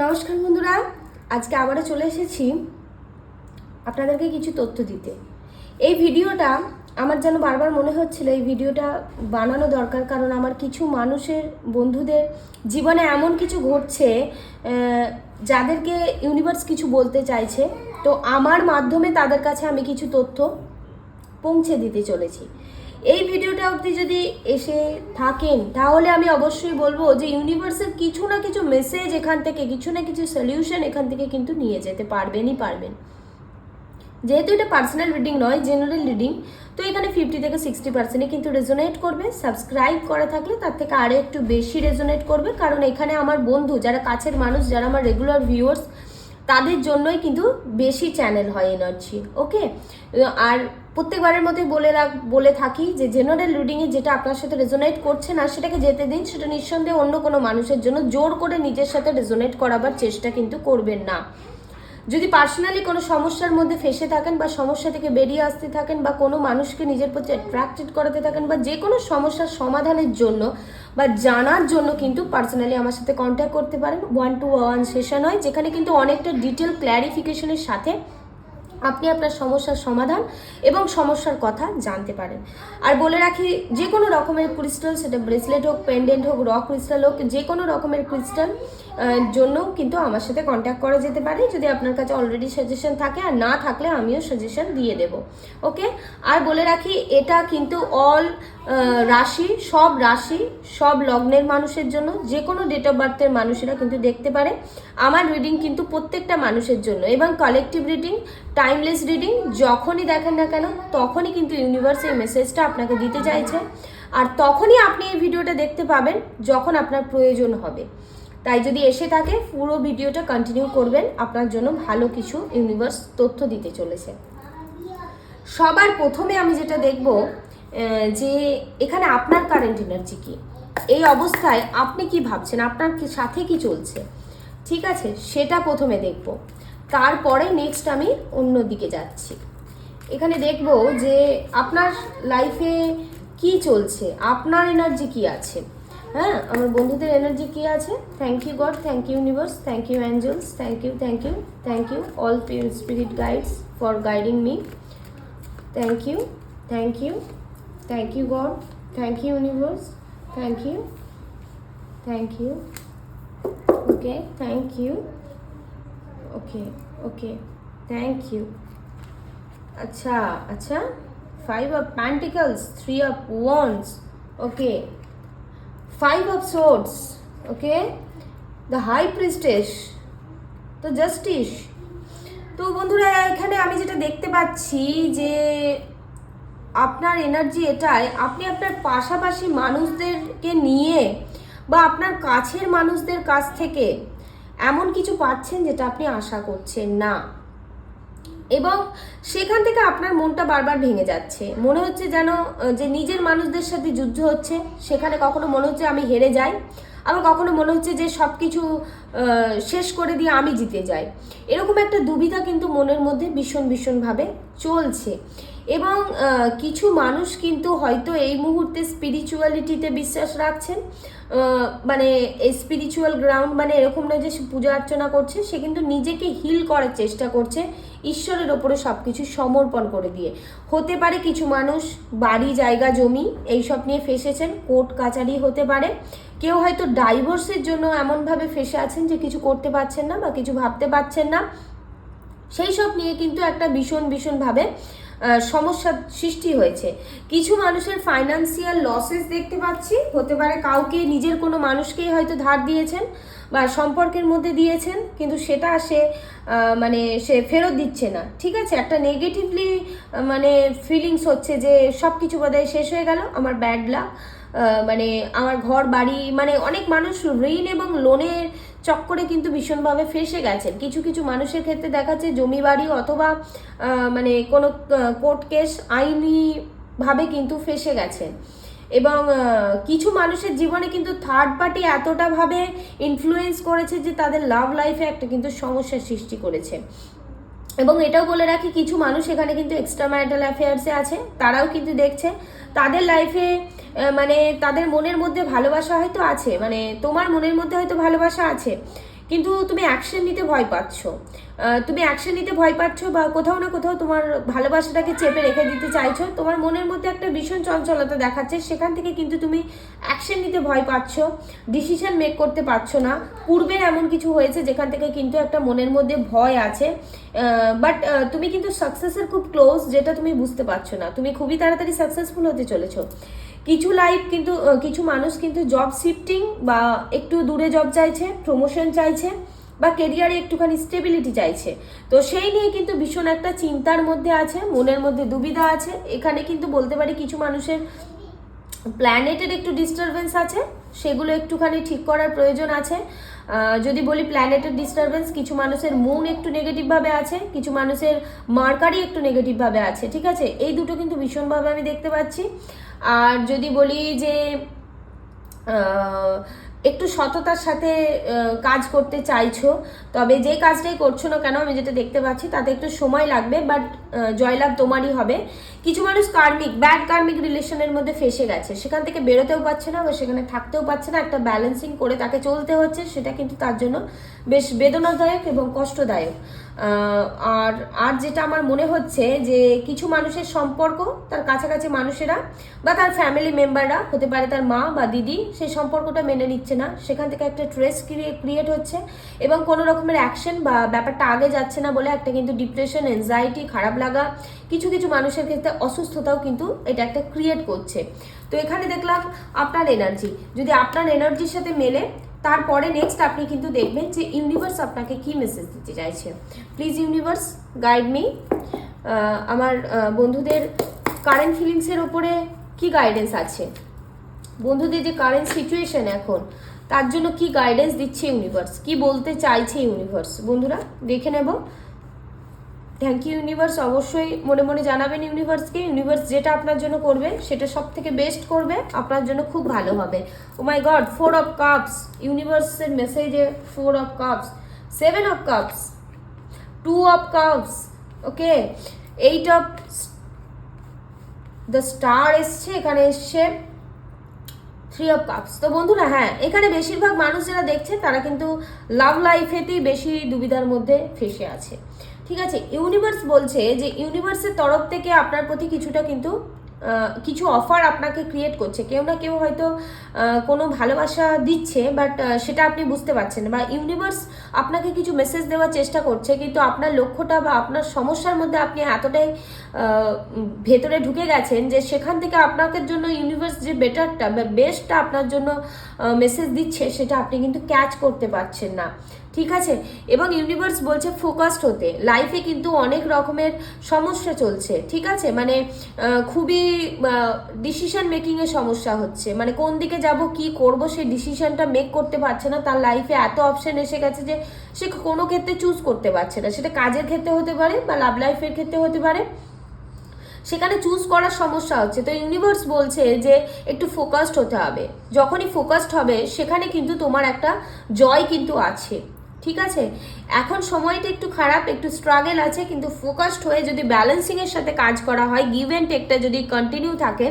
নমস্কার বন্ধুরা, আজকে আবারও চলে এসেছি আপনাদেরকে কিছু তথ্য দিতে। এই ভিডিওটা আমার যেন বারবার মনে হচ্ছিল, এই ভিডিওটা বানানো দরকার, কারণ আমার কিছু মানুষের বন্ধুদের জীবনে এমন কিছু ঘটছে যাদেরকে ইউনিভার্স কিছু বলতে চাইছে। তো আমার মাধ্যমে তাদের কাছে আমি কিছু তথ্য পৌঁছে দিতে চলেছি। এই ভিডিওটা অবধি যদি এসে থাকেন, তাহলে আমি অবশ্যই বলব যে ইউনিভার্সের কিছু না কিছু মেসেজ এখান থেকে, কিছু না কিছু সলিউশন এখান থেকে কিন্তু নিয়ে যেতে পারবেনই পারবেন। যেহেতু এটা পার্সোনাল রিডিং নয় জেনারেল রিডিং তো এখানে ফিফটি থেকে সিক্সটি পার্সেন্টই কিন্তু রেজোনেট করবে। সাবস্ক্রাইব করা থাকলে তার থেকে আরও একটু বেশি রেজোনেট করবে। কারণ এখানে আমার বন্ধু, যারা কাছের মানুষ, যারা আমার রেগুলার ভিউয়ার্স তাদের জন্যই কিন্তু বেশি চ্যানেল হয় এনার্জি ওকে আর প্রত্যেকবারের মতোই বলে রাখ, বলে থাকি যে জেনারেল রিডিংয়ে যেটা আপনার সাথে রেজোনেট করছে না, সেটাকে যেতে দিন, সেটা নিঃসন্দেহে অন্য কোনো মানুষের জন্য জোর করে নিজের সাথে রেজোনেট করাবার চেষ্টা কিন্তু করবেন না। যদি পার্সোনালি কোনো সমস্যার মধ্যে ফেসে থাকেন বা সমস্যা থেকে বেরিয়ে আসতে থাকেন বা কোনো মানুষকে নিজের প্রতি অ্যাট্রাক্টেড করাতে থাকেন বা যে কোনো সমস্যার সমাধানের জন্য বা জানার জন্য কিন্তু পার্সোনালি আমার সাথে কন্ট্যাক্ট করতে পারেন। ওয়ান টু ওয়ান সেশন হয়, যেখানে কিন্তু অনেকটা ডিটেল ক্ল্যারিফিকেশনের সাথে আপনি আপনার সমস্যার সমাধান এবং সমস্যার কথা জানতে পারেন। আর বলে রাখি, যে কোনো রকমের ক্রিস্টাল সেটা ব্রেসলেট হোক পেন্ডেন্ট হোক রক ক্রিস্টাল হোক, যে কোনো রকমের ক্রিস্টাল জন্য কিন্তু আমার সাথে কন্ট্যাক্ট করা যেতে পারে। যদি আপনার কাছে অলরেডি সাজেশন থাকে, আর না থাকলে আমিও সাজেশন দিয়ে দেব। ওকে আর বলে রাখি, এটা কিন্তু অল রাশি, সব রাশি, সব লগ্নের মানুষের জন্য যে কোনো ডেট অফ বার্থের মানুষেরা কিন্তু দেখতে পারে। আমার রিডিং কিন্তু প্রত্যেকটা মানুষের জন্য এবং কালেকটিভ রিডিং টাইমলেস রিডিং যখনই দেখেন না কেন, তখনই কিন্তু ইউনিভার্স এই মেসেজটা আপনাকে দিতে চাইছে। আর তখনই আপনি এই ভিডিওটা দেখতে পাবেন যখন আপনার প্রয়োজন হবে। তাই যদি এসে থাকে, পুরো ভিডিওটা কন্টিনিউ করবেন, আপনার জন্য ভালো কিছু ইউনিভার্স তথ্য দিতে চলেছে। সবার প্রথমে আমি যেটা দেখব যে এখানে আপনার কারেন্ট এনার্জি কি? এই অবস্থায় আপনি কি ভাবছেন? আপনার সাথে কি চলছে? ঠিক আছে, সেটা প্রথমে দেখব। তারপরে নেক্সট আমি অন্য দিকে যাচ্ছি। এখানে দেখব যে আপনার লাইফে কি চলছে? আপনার এনার্জি কি আছে? হ্যাঁ আমার বন্ধুদের এনার্জি কি আছে? Thank you God thank you universe thank you angels thank you thank you thank you all spirit guides for guiding me thank you thank you. Thank you, God. Thank you, universe. Thank you. Thank you. Okay. Thank you. Okay. Okay. Thank you. আচ্ছা আচ্ছা five of pentacles three of wands okay five of swords okay the high priestess তো justice তো বন্ধুরা এখানে আমি যেটা দেখতে পাচ্ছি যে আপনার এনার্জি এটাই। আপনি আপনার পাশাপাশি মানুষদেরকে নিয়ে বা আপনার কাছের মানুষদের কাছ থেকে এমন কিছু পাচ্ছেন যেটা আপনি আশা করছেন না। এবং সেখান থেকে আপনার মনটা বারবার ভেঙে যাচ্ছে। মনে হচ্ছে যেন যে নিজের মানুষদের সাথে যুদ্ধ হচ্ছে, সেখানে কখনো মনে হচ্ছে আমি হেরে যাই, আবার কখনো মনে হচ্ছে যে সব কিছু শেষ করে দিয়ে আমি জিতে যাই। এরকম একটা দুবিধা কিন্তু মনের মধ্যে ভীষণ ভীষণভাবে চলছে। এবং কিছু মানুষ কিন্তু হয়তো এই মুহূর্তে স্পিরিচুয়ালিটিতে বিশ্বাস রাখছেন। মানে স্পিরিচুয়াল গ্রাউন্ড মানে এরকম নয় যে সে পূজা অর্চনা করছে, সে কিন্তু নিজেকে হিল করার চেষ্টা করছে, ঈশ্বরের ওপরে সব কিছু সমর্পণ করে দিয়ে। হতে পারে কিছু মানুষ বাড়ি, জায়গা, জমি এইসব নিয়ে ফেসেছেন, কোর্ট, কাচারি হতে পারে। কেউ হয়তো ডাইভোর্সের জন্য এমনভাবে ফেসে আছেন যে কিছু করতে পারছেন না বা কিছু ভাবতে পারছেন না। সেই সব নিয়ে কিন্তু একটা ভীষণ, ভীষণভাবে আহ, সমস্যার সৃষ্টি হয়েছে। কিছু মানুষের ফাইনান্সিয়াল লসেস দেখতে পাচ্ছি। হতে পারে কাউকে নিজের কোনো মানুষকেই হয়তো ধার দিয়েছেন বা সম্পর্কের মধ্যে দিয়েছেন কিন্তু সেটা সে মানে সে ফেরত দিচ্ছে না। ঠিক আছে? একটা নেগেটিভলি মানে ফিলিংস হচ্ছে যে সব কিছু বোধহয় শেষ হয়ে গেল। আমার ব্যাড লাক মানে আমার ঘর বাড়ি মানে অনেক মানুষ ঋণ এবং লোনের চক্করে কিন্তু ভীষণভাবে ফেসে গেছেন। কিছু কিছু মানুষের ক্ষেত্রে দেখাচ্ছে জমি বাড়ি অথবা মানে কোনো কোর্ট কেস আইনিভাবে কিন্তু ফেসে গেছেন এবং কিছু মানুষের জীবনে কিন্তু থার্ড পার্টি এতটা ভাবে ইনফ্লুয়েন্স করেছে যে তাদের লাভ লাইফে একটা কিন্তু সমস্যার সৃষ্টি করেছে। এবং এটাও বলে রাখি, কিছু মানুষ এখানে কিন্তু এক্সট্রা ম্যারিটাল অ্যাফেয়ার্সে আছে, তারাও কিন্তু দেখছে। তাদের লাইফে মানে তাদের মনের মধ্যে ভালোবাসা হয়তো আছে মানে তোমার মনের মধ্যে হয়তো ভালোবাসা আছে, কিন্তু তুমি অ্যাকশন নিতে ভয় পাচ্ছ। তুমি অ্যাকশন নিতে ভয় পাচ্ছ বা কোথাও না কোথাও তোমার ভালোবাসাটাকে চেপে রেখে দিতে চাইছো, তোমার মনের মধ্যে একটা ভীষণ চঞ্চলতা দেখাচ্ছে, সেখান থেকে কিন্তু তুমি অ্যাকশন নিতে ভয় পাচ্ছ ডিসিশন মেক করতে পারছ না। পূর্বে এমন কিছু হয়েছে যেখান থেকে কিন্তু একটা মনের মধ্যে ভয় আছে বাট তুমি কিন্তু সাকসেসের খুব ক্লোজ যেটা তুমি বুঝতে পারছ না। তুমি খুবই তাড়াতাড়ি সাকসেসফুল হতে চলেছো। কিছু লাইফ কিন্তু কিছু মানুষ কিন্তু জব শিফটিং বা একটু দূরে জব চাইছে প্রমোশন চাইছে বা কেরিয়ারে একটুখানি স্টেবিলিটি চাইছে। তো সেই নিয়ে কিন্তু ভীষণ একটা চিন্তার মধ্যে আছে, মনের মধ্যে দুবিধা আছে। এখানে কিন্তু বলতে পারি কিছু মানুষের প্ল্যানেটের একটু ডিস্টারবেন্স আছে, সেগুলো একটুখানি ঠিক করার প্রয়োজন আছে। যদি বলি প্ল্যানেটের ডিস্টারবেন্স কিছু মানুষের মুন একটু নেগেটিভভাবে আছে, কিছু মানুষের মার্কারি একটু নেগেটিভভাবে আছে, ঠিক আছে? এই দুটো কিন্তু ভীষণভাবে আমি দেখতে পাচ্ছি। আর যদি বলি যে একটু সততার সাথে কাজ করতে চাইছো। তবে যে কাজটাই করছ না কেন, আমি যেটা দেখতে পাচ্ছি, তাতে একটু সময় লাগবে বাট জয়লাভ তোমারই হবে। কিছু মানুষ কার্মিক ব্যাড কার্মিক রিলেশনের মধ্যে ফেসে গেছে। সেখান থেকে বেরোতেও পারছে না, বা সেখানে থাকতেও পারছে না। একটা ব্যালেন্সিং করে তাকে চলতে হচ্ছে, সেটা কিন্তু তার জন্য বেশ বেদনাদায়ক এবং কষ্টদায়ক। আর আর যেটা আমার মনে হচ্ছে যে কিছু মানুষের সম্পর্ক, তার কাছাকাছি মানুষেরা বা তার ফ্যামিলি মেম্বাররা হতে পারে তার মা বা দিদি, সেই সম্পর্কটা মেনে নিচ্ছে না। সেখান থেকে একটা স্ট্রেস ক্রিয়েট হচ্ছে এবং কোনো রকমের অ্যাকশন বা ব্যাপারটা আগে যাচ্ছে না বলে একটা কিন্তু ডিপ্রেশন এনজাইটি খারাপ লাগা, কিছু কিছু মানুষের ক্ষেত্রে অসুস্থতাও কিন্তু এটা একটা ক্রিয়েট করছে। তো এখানে দেখলাম আপনার এনার্জি যদি আপনার এনার্জির সাথে মেলে তারপরে নেক্সট আপনি কিন্তু দেখবেন যে ইউনিভার্স আপনাকে কি মেসেজ দিতে চাইছে। প্লিজ ইউনিভার্স গাইড মি আমার বন্ধুদের কারেন্ট ফিলিংসের ওপরে কি গাইডেন্স আছে? বন্ধুদের যে কারেন্ট সিচুয়েশন এখন, তার জন্য কি গাইডেন্স দিচ্ছে ইউনিভার্স কি বলতে চাইছে ইউনিভার্স বন্ধুরা, দেখে নেব। থ্যাংক ইউ ইউনিভার্স অবশ্যই মনে মনে জানাবেন ইউনিভার্সকে ইউনিভার্স যেটা আপনার জন্য করবে, সেটা সব থেকে বেস্ট করবে, আপনার জন্য খুব ভালো হবে। ও my God four of cups ইউনিভার্সের মেসেজে four of cups seven of cups two of cups okay eight of the star এসছে, এখানে এসছে থ্রি অফ কাপস তো বন্ধুরা হ্যাঁ এখানে বেশিরভাগ মানুষ যারা দেখছে, তারা কিন্তু লাভ লাইফেতেই বেশি দুবিধার মধ্যে ফেসে আছে। ঠিক আছে? ইউনিভার্স বলছে যে ইউনিভার্সের তরফ থেকে আপনার প্রতি কিছুটা কিন্তু কিছু অফার আপনাকে ক্রিয়েট করছে। কেউ না কেউ হয়তো কোনো ভালোবাসা দিচ্ছে বাট সেটা আপনি বুঝতে পারছেন। বা ইউনিভার্স আপনাকে কিছু মেসেজ দেওয়ার চেষ্টা করছে, কিন্তু আপনার লক্ষ্যটা বা আপনার সমস্যার মধ্যে আপনি এতটাই ভেতরে ঢুকে গেছেন যে সেখান থেকে আপনাকে জন্য ইউনিভার্স যে বেটারটা বা বেস্টটা আপনার জন্য মেসেজ দিচ্ছে, সেটা আপনি কিন্তু ক্যাচ করতে পারছেন না। ঠিক আছে? এবং ইউনিভার্স বলছে ফোকাসড হতে। লাইফে কিন্তু অনেক রকমের সমস্যা চলছে, ঠিক আছে? মানে খুবই ডিসিশন মেকিংয়ের সমস্যা হচ্ছে। মানে কোন দিকে যাব, কি করব, সেই ডিসিশনটা মেক করতে পারছে না। তার লাইফে এত অপশন এসে গেছে যে, সে কোনো ক্ষেত্রে চুজ করতে পারছে না। সেটা কাজের ক্ষেত্রে হতে পারে বা লাভ লাইফের ক্ষেত্রে হতে পারে। সেখানে চুজ করার সমস্যা হচ্ছে। তো ইউনিভার্স বলছে যে, একটু ফোকাসড হতে হবে। যখনই ফোকাসড হবে, সেখানে কিন্তু তোমার একটা জয় কিন্তু আছে। ঠিক আছে? এখন সময়টা একটু খারাপ, একটু স্ট্রাগেল আছে, কিন্তু ফোকাসড হয়ে যদি ব্যালেন্সিংয়ের সাথে কাজ করা হয় গিভ অ্যান্ড টেকটা যদি কন্টিনিউ থাকে,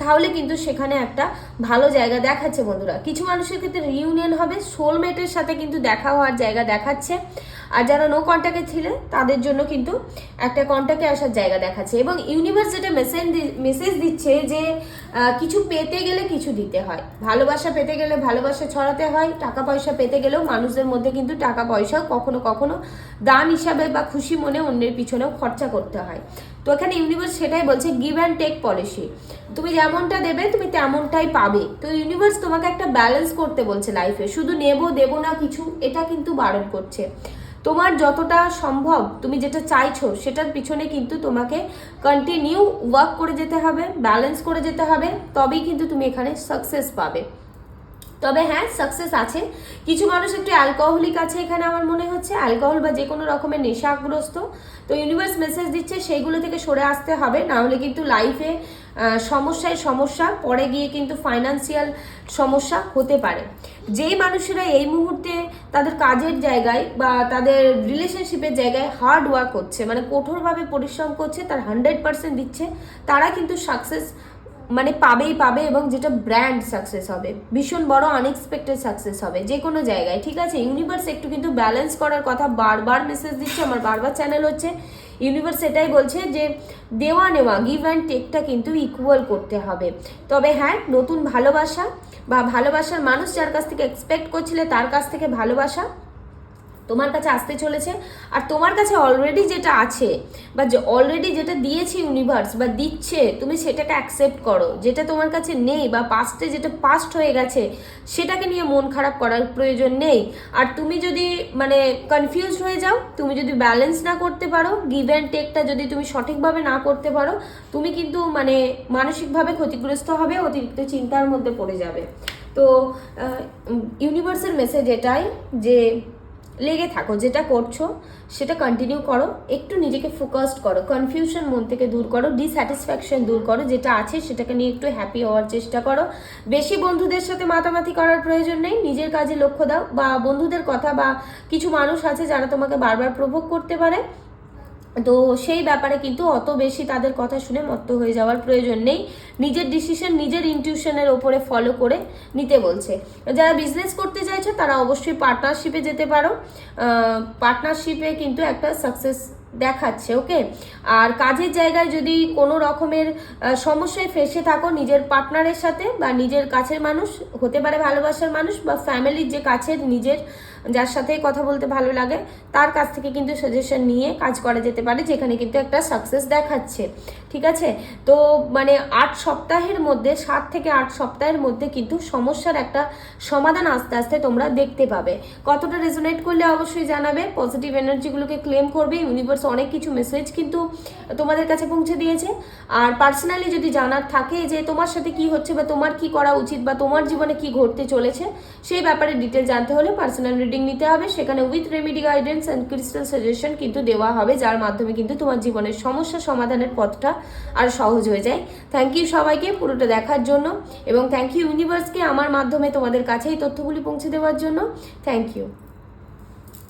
তাহলে কিন্তু সেখানে একটা ভালো জায়গা দেখাচ্ছে বন্ধুরা। কিছু মানুষের ক্ষেত্রে রিউনিয়ন হবে সোলমেটের সাথে কিন্তু দেখা হওয়ার জায়গা দেখাচ্ছে। আর যারা নো কন্ট্যাক্টে ছিলে, তাদের জন্য কিন্তু একটা কন্ট্যাক্টে আসার জায়গা দেখাচ্ছে। এবং ইউনিভার্স যেটা মেসেজ মেসেজ দিচ্ছে যে কিছু পেতে গেলে কিছু দিতে হয়। ভালোবাসা পেতে গেলে ভালোবাসা ছড়াতে হয়, টাকা পয়সা পেতে গেলেও মানুষদের মধ্যে কিন্তু টাকা পয়সা কখনো কখনো দান হিসাবে বা খুশি মনে অন্যের পিছনেও খরচা করতে হয়। তো এখানে ইউনিভার্স সেটাই বলছে গিভ অ্যান্ড টেক পলিসি তুমি যেমনটা দেবে, তুমি তেমনটাই পাবে। তো ইউনিভার্স তোমাকে একটা ব্যালেন্স করতে বলছে লাইফে শুধু নেব, দেবো না কিছু, এটা কিন্তু বারণ করছে। তোমার যতটা সম্ভব তুমি যেটা চাইছো, সেটার পিছনে কিন্তু তোমাকে কন্টিনিউ ওয়ার্ক করে যেতে হবে ব্যালেন্স করে যেতে হবে, তবেই কিন্তু তুমি এখানে সাকসেস পাবে। তবে হ্যাঁ সাকসেস আছে। কিছু মানুষ একটু অ্যালকোহলিক আছে এখানে আমার মনে হচ্ছে। অ্যালকোহল বা যে কোনো রকমের নেশাগ্রস্ত। তো ইউনিভার্স মেসেজ দিচ্ছে, সেইগুলো থেকে সরে আসতে হবে। না হলে কিন্তু লাইফে সমস্যায় সমস্যা, পরে গিয়ে কিন্তু ফাইনান্সিয়াল সমস্যা হতে পারে। যেই মানুষেরা এই মুহূর্তে তাদের কাজের জায়গায় বা তাদের রিলেশনশিপের জায়গায় হার্ড ওয়ার্ক করছে মানে কঠোরভাবে পরিশ্রম করছে, তার হান্ড্রেড পার্সেন্ট দিচ্ছে, তারা কিন্তু সাকসেস মানে পাবেই পাবে এবং যেটা ব্র্যান্ড সাকসেস হবে। ভীষণ বড় আনএক্সপেক্টেড সাকসেস হবে, যে কোনো জায়গায়, ঠিক আছে? ইউনিভার্স একটু কিন্তু ব্যালেন্স করার কথা বারবার মেসেজ দিচ্ছে, আমার বারবার চ্যানেল হচ্ছে। ইউনিভার্স এটাই বলছে যে, দেওয়া নেওয়া গিভ অ্যান্ড টেকটা কিন্তু ইকুয়াল করতে হবে। তবে হ্যাঁ নতুন ভালোবাসা বা ভালোবাসার মানুষ যার কাছ থেকে এক্সপেক্ট করছিলে, তার কাছ থেকে ভালোবাসা তোমার কাছে আসতে চলেছে আর তোমার কাছে অলরেডি যেটা আছে বা যে অলরেডি যেটা দিয়েছে ইউনিভার্স বা দিচ্ছে, তুমি সেটাকে অ্যাকসেপ্ট করো। যেটা তোমার কাছে নেই বা পাস্টে যেটা পাস্ট হয়ে গেছে, সেটাকে নিয়ে মন খারাপ করার প্রয়োজন নেই। আর তুমি যদি মানে কনফিউজ হয়ে যাও, তুমি যদি ব্যালেন্স না করতে পারো গিভ অ্যান্ড টেকটা যদি তুমি সঠিকভাবে না করতে পারো, তুমি কিন্তু মানে মানসিকভাবে ক্ষতিগ্রস্ত হবে, অতিরিক্ত চিন্তার মধ্যে পড়ে যাবে। তো ইউনিভার্সের মেসেজ এটাই যে লেগে থাকো, যেটা করছ সেটা কন্টিনিউ করো, একটু নিজেকে ফোকাসড করো কনফিউশন মন থেকে দূর করো ডিস্যাটিসফ্যাকশন দূর করো, যেটা আছে সেটাকে নিয়ে একটু হ্যাপি হওয়ার চেষ্টা করো। বেশি বন্ধুদের সাথে মাতামাতি করার প্রয়োজন নেই, নিজের কাজে লক্ষ্য দাও, বা বন্ধুদের কথা বা কিছু মানুষ আছে যারা তোমাকে বারবার প্রভোগ করতে পারে। তো সেই ব্যাপারে কিন্তু অত বেশি তাদের কথা শুনে মত্ত হয়ে যাওয়ার প্রয়োজন নেই। নিজের ডিসিশন নিজের ইনটিউশনের ওপরে ফলো করে নিতে বলছে। যারা বিজনেস করতে চাইছো, তারা অবশ্যই পার্টনারশিপে যেতে পারো। পার্টনারশিপে কিন্তু একটা সাকসেস দেখাচ্ছে ওকে আর কাজের জায়গায় যদি কোনো রকমের সমস্যায় ফেসে থাকো, নিজের পার্টনারের সাথে বা নিজের কাছের মানুষ, হতে পারে ভালোবাসার মানুষ বা ফ্যামিলির যে কাছের নিজের যার সাথেই কথা বলতে ভালো লাগে, তার কাছ থেকে কিন্তু সাজেশন নিয়ে কাজ করা যেতে পারে, যেখানে কিন্তু একটা সাকসেস দেখাচ্ছে। ঠিক আছে? তো মানে আট সপ্তাহের মধ্যে, সাত থেকে আট সপ্তাহের মধ্যে কিন্তু সমস্যার একটা সমাধান আস্তে আস্তে তোমরা দেখতে পাবে। কতটা রেজোনেট করলে অবশ্যই জানাবে পজিটিভ এনার্জিগুলোকে ক্লেম করবে ইউনিভার্স অনেক কিছু মেসেজ কিন্তু তোমাদের কাছে পৌঁছে দিয়েছে। আর পার্সোনালি যদি জানার থাকে যে তোমার সাথে কি হচ্ছে বা তোমার কি করা উচিত বা তোমার জীবনে কি ঘটতে চলেছে, সেই ব্যাপারে ডিটেল জানতে হলে পার্সোনাল রিডিং নিতে হবে। সেখানে with remedy guidance and crystal suggestion কিন্তু দেওয়া হবে, যার মাধ্যমে কিন্তু তোমার জীবনের সমস্যা সমাধানের পথটা আর সহজ হয়ে যায়। থ্যাংক ইউ সবাইকে পুরোটা দেখার জন্য এবং থ্যাংক ইউ ইউনিভার্সকে আমার মাধ্যমে তোমাদের কাছে এই তথ্যগুলি পৌঁছে দেওয়ার জন্য। Thank you